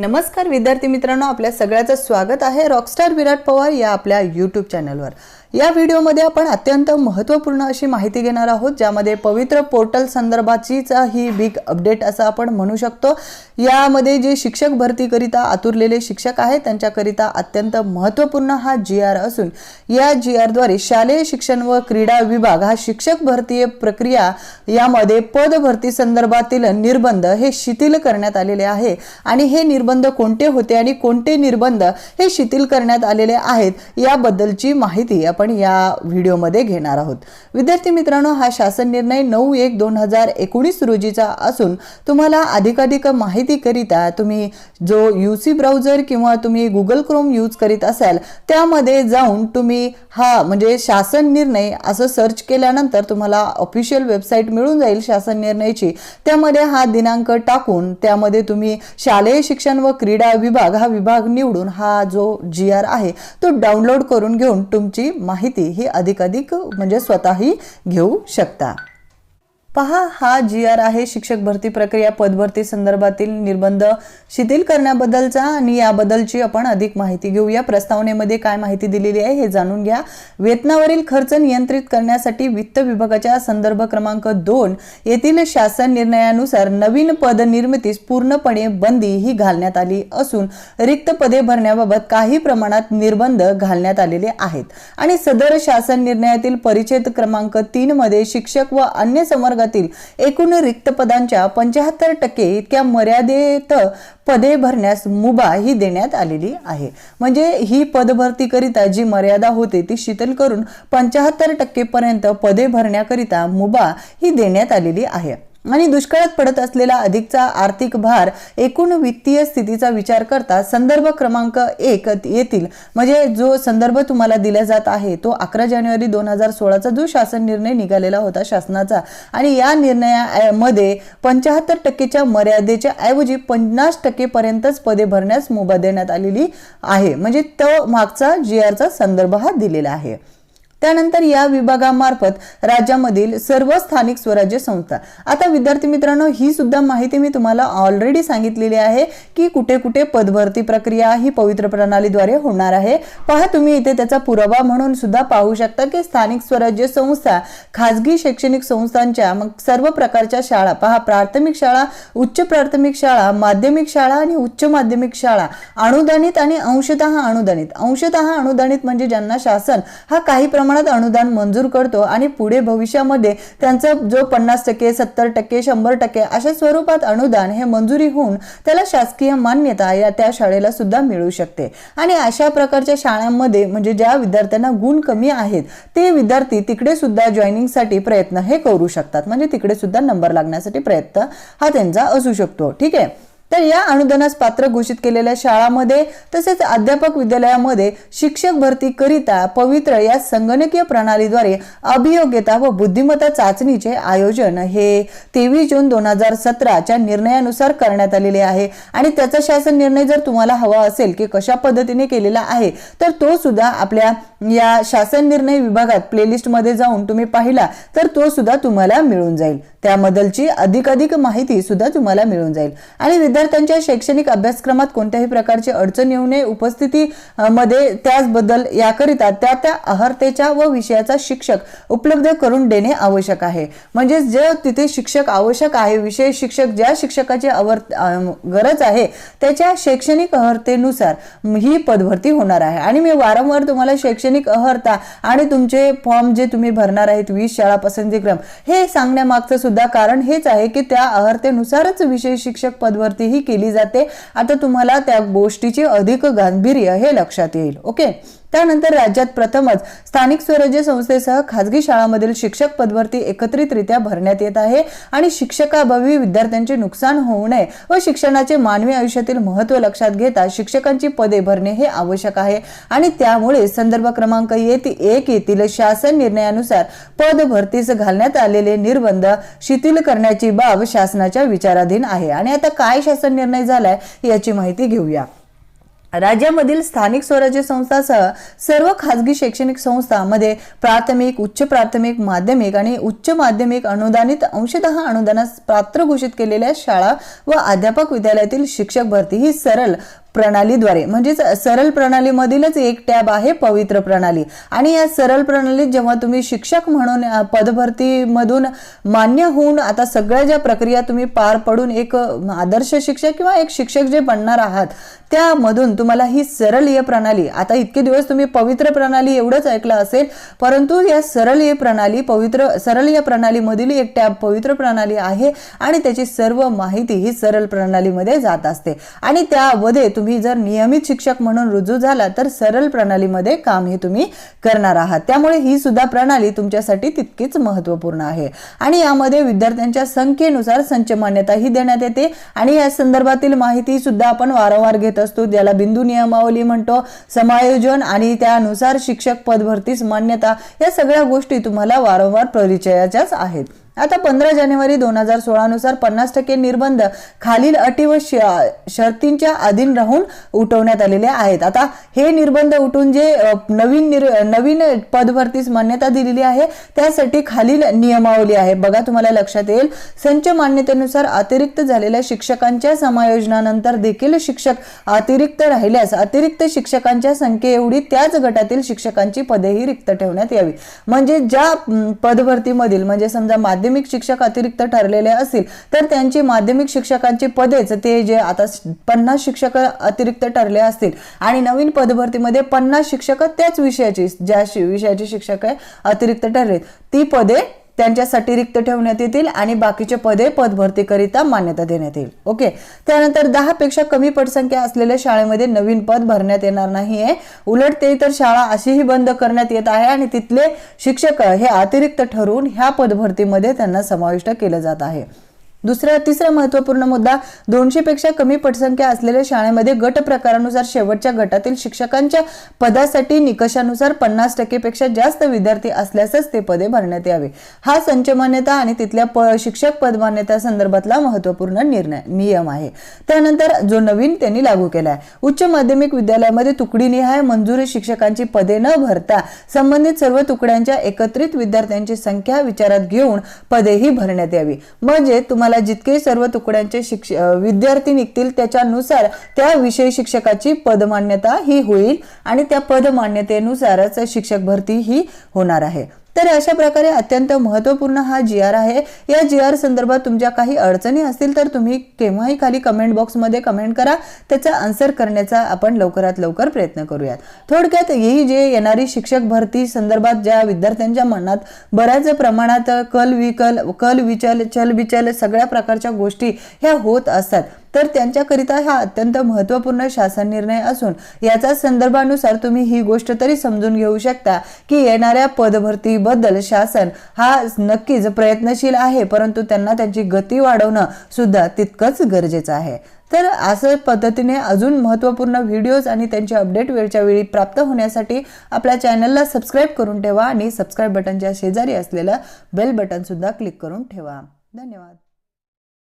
नमस्कार विद्यार्थी मित्रांनो आपल्या सगळ्याचं स्वागत आहे रॉकस्टार विराट पवार या आपल्या यूट्यूब चॅनलवर या व्हिडिओमध्ये आपण अत्यंत महत्त्वपूर्ण अशी माहिती घेणार आहोत ज्यामध्ये पवित्र पोर्टल संदर्भाचीच ही बिग अपडेट असं आपण म्हणू शकतो. यामध्ये जे शिक्षक भरतीकरिता आतुरलेले शिक्षक आहेत त्यांच्याकरिता अत्यंत महत्त्वपूर्ण हा जी आर असून या जी आरद्वारे शालेय शिक्षण व क्रीडा विभाग हा शिक्षक भरती प्रक्रिया यामध्ये पद भरती संदर्भातील निर्बंध हे शिथिल करण्यात आलेले आहे. आणि हे निर्बंध कोणते होते आणि कोणते निर्बंध हे शिथिल करण्यात आलेले आहेत याबद्दलची माहिती आपण या व्हिडिओमध्ये घेणार आहोत. विद्यार्थी मित्रांनो हा शासन निर्णय नऊ एक दोन हजार एकोणीस रोजीचा असून तुम्हाला अधिकाधिक माहितीकरिता तुम्ही जो यू सी ब्राउझर किंवा तुम्ही गुगल क्रोम यूज करीत असाल त्यामध्ये जाऊन तुम्ही हा म्हणजे शासन निर्णय असं सर्च केल्यानंतर तुम्हाला ऑफिशियल वेबसाईट मिळून जाईल शासन निर्णयची. त्यामध्ये हा दिनांक टाकून त्यामध्ये तुम्ही शालेय शिक्षण व क्रीडा विभाग हा विभाग निवडून हा जो जी आर आहे तो डाउनलोड करून घेऊन तुमची माहिती ही अधिकाधिक म्हणजे स्वतःही घेऊ शकता. पहा हा जी आर आहे शिक्षक भरती प्रक्रिया पदभरती संदर्भातील निर्बंध शिथिल करण्याबद्दलचा आणि याबद्दलची आपण अधिक माहिती घेऊया. प्रस्तावनेमध्ये काय माहिती दिलेली आहे हे जाणून घ्या. वेतनावरील खर्च नियंत्रित करण्यासाठी वित्त विभागाच्या संदर्भ क्रमांक दोन येथील शासन निर्णयानुसार नवीन पद निर्मितीस पूर्णपणे बंदी ही घालण्यात आली असून रिक्त पदे भरण्याबाबत काही प्रमाणात निर्बंध घालण्यात आलेले आहेत. आणि सदर शासन निर्णयातील परिच्छेद क्रमांक तीन मध्ये शिक्षक व अन्य संवर्गातील एकूण रिक्त पदांच्या पंच्याहत्तर टक्के इतक्या मर्यादेत पदे भरण्यास मुभा ही देण्यात आलेली आहे. म्हणजे ही पदभरतीकरिता जी मर्यादा होते ती शिथिल करून पंच्याहत्तर टक्केपर्यंत पदे भरण्याकरिता मुभा ही देण्यात आलेली आहे. आणि दुष्काळात पडत असलेला अधिकचा आर्थिक भार एकूण वित्तीय स्थितीचा विचार करता संदर्भ क्रमांक एक येतील. म्हणजे जो संदर्भ तुम्हाला दिला जात आहे तो अकरा जानेवारी दोन हजार सोळाचा जो शासन निर्णय निघालेला होता शासनाचा आणि या निर्णयामध्ये पंचाहत्तर टक्केच्या मर्यादेच्या ऐवजी पन्नास टक्केपर्यंतच पदे भरण्यास मुभा देण्यात आलेली आहे. म्हणजे तो मागचा जी आरचा संदर्भ हा दिलेला आहे. त्यानंतर या विभागामार्फत राज्यामधील सर्व स्थानिक स्वराज्य संस्था. आता विद्यार्थी मित्रांनो ही सुद्धा माहिती मी तुम्हाला ऑलरेडी सांगितलेली आहे की कुठे कुठे पदभरती प्रक्रिया ही पवित्र प्रणालीद्वारे होणार आहे. पहा तुम्ही इथे त्याचा पुरावा म्हणून सुद्धा पाहू शकता की स्थानिक स्वराज्य संस्था खाजगी शैक्षणिक संस्थांच्या मग सर्व प्रकारच्या शाळा. पहा प्राथमिक शाळा उच्च प्राथमिक शाळा माध्यमिक शाळा आणि उच्च माध्यमिक शाळा. अनुदानित आणि अंशतः अनुदानित अंशतः अनुदानित म्हणजे ज्यांना शासन हा काही प्रमाणात अनुदान मंजूर करतो आणि पुढे भविष्यामध्ये त्यांचं जो पन्नास टक्के सत्तर टक्के शंभर टक्के अशा स्वरूपात अनुदान हे मंजुरी होऊन त्याला शासकीय मान्यता या त्या शाळेला सुद्धा मिळू शकते. आणि अशा प्रकारच्या शाळांमध्ये म्हणजे ज्या विद्यार्थ्यांना गुण कमी आहेत ते विद्यार्थी तिकडे सुद्धा जॉईनिंगसाठी प्रयत्न हे करू शकतात. म्हणजे तिकडे सुद्धा नंबर लागण्यासाठी प्रयत्न हा त्यांचा असू शकतो. ठीक आहे? तर या अनुदानास पात्र घोषित केलेल्या शाळामध्ये तसेच अध्यापक विद्यालयामध्ये शिक्षक भरती करिता पवित्र या संगणकीय प्रणालीद्वारे अभियोग्यता व बुद्धिमत्ता चाचणीचे आयोजन. हे तेवीस जून दोन हजार सतराच्या निर्णयानुसार करण्यात आलेले आहे आणि त्याचा शासन निर्णय जर तुम्हाला हवा असेल की कशा पद्धतीने केलेला आहे तर तो सुद्धा आपल्या या शासन निर्णय विभागात प्लेलिस्टमध्ये जाऊन तुम्ही पाहिला तर तो सुद्धा तुम्हाला मिळून जाईल. त्याबद्दलची अधिकाधिक माहिती सुद्धा तुम्हाला मिळून जाईल. आणि विद्यार्थ्यांच्या शैक्षणिक अभ्यासक्रमात कोणत्याही प्रकारची अडचण येऊ नये. उपस्थिती मध्ये त्याचबद्दल याकरिता त्या त्या अहर्तेच्या व विषयाचा शिक्षक उपलब्ध करून देणे आवश्यक आहे. म्हणजेच जे तिथे शिक्षक आवश्यक आहे विषय शिक्षक ज्या शिक्षकाची अवर गरज आहे त्याच्या शैक्षणिक अहर्तेनुसार ही पदभरती होणार आहे. आणि मी वारंवार तुम्हाला शैक्षणिक अहर्ता आणि तुमचे फॉर्म जे तुम्ही भरणार आहेत वीस शाळा पसंतीक्रम हे सांगण्यामागचं सुद्धा कारण हेच आहे की त्या अहर्तेनुसारच विषय शिक्षक पदभरती केली जाते. आता तुम्हाला त्या गोष्टीची अधिक गांभीर्य हे लक्षात येईल. ओके? त्यानंतर राज्यात प्रथमच स्थानिक स्वराज्य संस्थेसह खाजगी शाळांमधील शिक्षक पदभरती एकत्रितरित्या भरण्यात येत आहे आणि शिक्षकाभावी विद्यार्थ्यांचे नुकसान होऊ नये व शिक्षणाचे मानवी आयुष्यातील महत्त्व लक्षात घेता शिक्षकांची पदे भरणे हे आवश्यक आहे. आणि त्यामुळे संदर्भ क्रमांक येत एक येथील शासन निर्णयानुसार पद भरतीस घालण्यात आलेले निर्बंध शिथिल करण्याची बाब शासनाच्या विचाराधीन आहे. आणि आता काय शासन निर्णय झालाय याची माहिती घेऊया. राज्यामधील स्थानिक स्वराज्य संस्थासह सर्व खाजगी शैक्षणिक संस्थांमध्ये प्राथमिक उच्च प्राथमिक माध्यमिक आणि उच्च माध्यमिक अनुदानित अंशतः अनुदानास पात्र घोषित केलेल्या शाळा व अध्यापक विद्यालयातील शिक्षक भरती ही सरळ प्रणालीद्वारे. म्हणजेच सरळ प्रणालीमधीलच एक टॅब आहे पवित्र प्रणाली. आणि या सरळ प्रणालीत जेव्हा तुम्ही शिक्षक म्हणून पदभरतीमधून मान्य होऊन आता सगळ्या ज्या प्रक्रिया तुम्ही पार पडून एक आदर्श शिक्षक किंवा एक शिक्षक जे बनणार आहात त्यामधून तुम्हाला ही सरळीय प्रणाली आता इतके दिवस तुम्ही पवित्र प्रणाली एवढंच ऐकलं असेल परंतु या सरळीय प्रणाली पवित्र सरळीय प्रणालीमधील एक टॅब पवित्र प्रणाली आहे आणि त्याची सर्व माहिती ही सरल प्रणालीमध्ये जात असते. आणि त्यामध्ये तुम्ही जर नियमित शिक्षक म्हणून रुजू झाला तर सरल प्रणालीमध्ये काम हे तुम्ही करणार आहात. त्यामुळे ही सुद्धा प्रणाली तुमच्यासाठी तितकीच महत्त्वपूर्ण आहे. आणि यामध्ये विद्यार्थ्यांच्या संख्येनुसार संच मान्यताही देण्यात येते. आणि या संदर्भातील माहिती सुद्धा आपण वारंवार घेत असतो. ज्याला बिंदू नियमावली म्हणतो समायोजन आणि त्यानुसार शिक्षक पदभरतीस मान्यता या सगळ्या गोष्टी तुम्हाला वारंवार परिचयाच्याच आहेत. आता पंधरा जानेवारी दोन हजार सोळा नुसार पन्नास टक्के निर्बंध खालील अटी व श- शर्तींच्या अधीन राहून उठवण्यात आलेले आहेत. आता हे निर्बंध उठून जे नवीन निर नवीन पदभरतीस मान्यता दिलेली आहे त्यासाठी खालील नियमावली आहे. बघा तुम्हाला लक्षात येईल. संच मान्यतेनुसार अतिरिक्त झालेल्या शिक्षकांच्या समायोजनानंतर देखील शिक्षक अतिरिक्त राहिल्यास अतिरिक्त शिक्षकांच्या संख्ये एवढी त्याच गटातील शिक्षकांची पदेही रिक्त ठेवण्यात यावी. म्हणजे ज्या पदभरतीमधील म्हणजे समजा माध्यम माध्यमिक शिक्षक अतिरिक्त ठरलेले असतील तर त्यांची माध्यमिक शिक्षकांची पदेच ते जे आता पन्नास शिक्षक अतिरिक्त ठरले असतील. आणि नवीन पदभरतीमध्ये पन्नास शिक्षक त्याच विषयाची ज्या विषयाची शिक्षक आहे अतिरिक्त ठरले ती पदे त्यांच्यासाठी रिक्त ठेवण्यात येतील आणि बाकीचे पदे पदभरतीकरिता मान्यता देण्यात येईल. ओके? त्यानंतर दहा पेक्षा कमी पटसंख्या असलेल्या शाळेमध्ये नवीन पद भरण्यात येणार नाहीये. उलट ते तर शाळा अशीही बंद करण्यात येत आहे आणि तिथले शिक्षक हे अतिरिक्त ठरवून ह्या पदभरतीमध्ये त्यांना समाविष्ट केलं जात आहे. दुसरा तिसरा महत्त्वपूर्ण मुद्दा दोनशे पेक्षा कमी पटसंख्या असलेल्या शाळेमध्ये गट प्रकारानुसार शेवटच्या गटातील शिक्षकांच्या पदासाठी निकषानुसार पन्नास टक्केपेक्षा जास्त विद्यार्थी असल्यासच ते पदे भरण्यात यावे. हा संच मान्यता आणि तिथल्या प शिक्षक पद मान्यता संदर्भातला महत्त्वपूर्ण निर्णय नियम आहे. त्यानंतर जो नवीन त्यांनी लागू केला आहे उच्च माध्यमिक विद्यालयामध्ये तुकडीनिहाय मंजुरी शिक्षकांची पदे न भरता संबंधित सर्व तुकड्यांच्या एकत्रित विद्यार्थ्यांची संख्या विचारात घेऊन पदेही भरण्यात यावी. म्हणजे तुम्हाला जितके सर्व तुकड्यांचे शिक्ष विद्यार्थी निघतील त्याच्यानुसार त्या विषय शिक्षकाची पदमान्यता ही होईल आणि त्या पदमान्यतेनुसारच शिक्षक भरती ही होणार आहे. तर अशा प्रकारे अत्यंत महत्त्वपूर्ण हा जी आर आहे. या जी आर संदर्भात तुमच्या काही अडचणी असतील तर तुम्ही केव्हाही खाली कमेंट बॉक्समध्ये कमेंट करा. त्याचा आन्सर करण्याचा आपण लवकरात लवकर प्रयत्न करूयात. थोडक्यात ही जे येणारी शिक्षक भरती संदर्भात ज्या विद्यार्थ्यांच्या मनात बऱ्याच प्रमाणात कल विकल कल विचल चल विचल सगळ्या प्रकारच्या गोष्टी ह्या होत असतात. तर त्यांच्याकरिता हा अत्यंत महत्त्वपूर्ण शासन निर्णय असून याचा संदर्भानुसार तुम्ही ही गोष्ट तरी समजून घेऊ शकता की येणाऱ्या पदभरतीबद्दल शासन हा नक्कीच प्रयत्नशील आहे परंतु त्यांना त्यांची गती वाढवणं सुद्धा तितकंच गरजेचं आहे. तर असं पद्धतीने अजून महत्त्वपूर्ण व्हिडिओज आणि त्यांचे अपडेट वेळच्या वेळी प्राप्त होण्यासाठी आपल्या चॅनलला सबस्क्राईब करून ठेवा आणि सबस्क्राईब बटनच्या शेजारी असलेलं बेल बटन सुद्धा क्लिक करून ठेवा. धन्यवाद.